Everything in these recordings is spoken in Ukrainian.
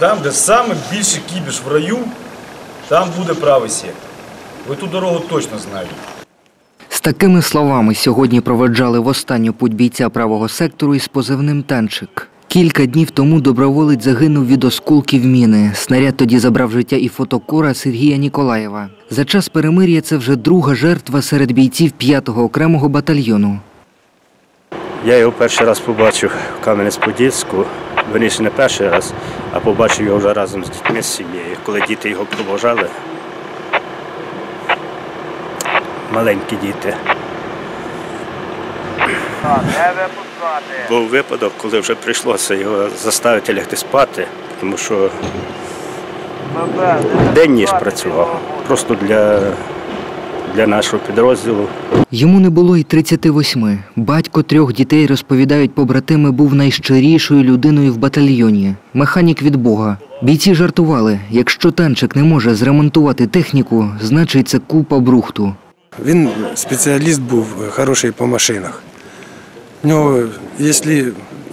Там, де саме більший кібіш в раю, там буде правий сектор. Ви ту дорогу точно знаєте. З такими словами сьогодні проведжали в останню путь бійця правого сектору із позивним танчик. Кілька днів тому доброволець загинув від осколків міни. Снаряд тоді забрав життя і фотокора Сергія Ніколаєва. За час перемир'я це вже друга жертва серед бійців 5-го окремого батальйону. Я його перший раз побачив в Кам'янець-Подільську, верніше не перший раз, а побачив його вже разом з дітьми з сім'єю, коли діти його провожали. Маленькі діти. Був випадок, коли вже прийшлося його заставити лягти спати, тому що день ніж працював. Просто для, для нашого підрозділу. Йому не було й 38. Батько трьох дітей, розповідають побратими, був найщирішою людиною в батальйоні. Механік від Бога. Бійці жартували, якщо танчик не може зремонтувати техніку, значить це купа брухту. Він спеціаліст був хороший по машинах. У нього, якщо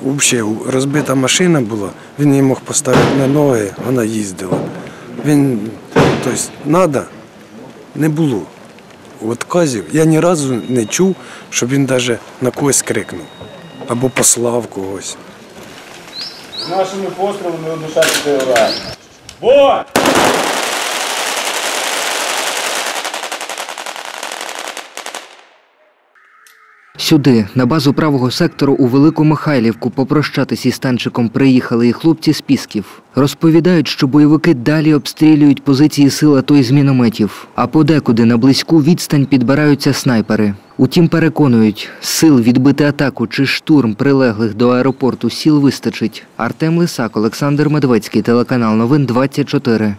взагалі розбита машина була, він її мог поставити на ноги, вона їздила. Він, тобто, треба, не було. Отказів. Я ні разу не чув, щоб він навіть на когось крикнув або послав когось. З нашими пострілами ура. Бой! Сюди, на базу правого сектору у Велику Михайлівку, попрощатись із танчиком приїхали і хлопці з Пісків. Розповідають, що бойовики далі обстрілюють позиції сил АТО із мінометів, а подекуди на близьку відстань підбираються снайпери. Утім, переконують, сил відбити атаку чи штурм прилеглих до аеропорту сіл вистачить. Артем Лисак, Олександр Медведський, телеканал Новин 24.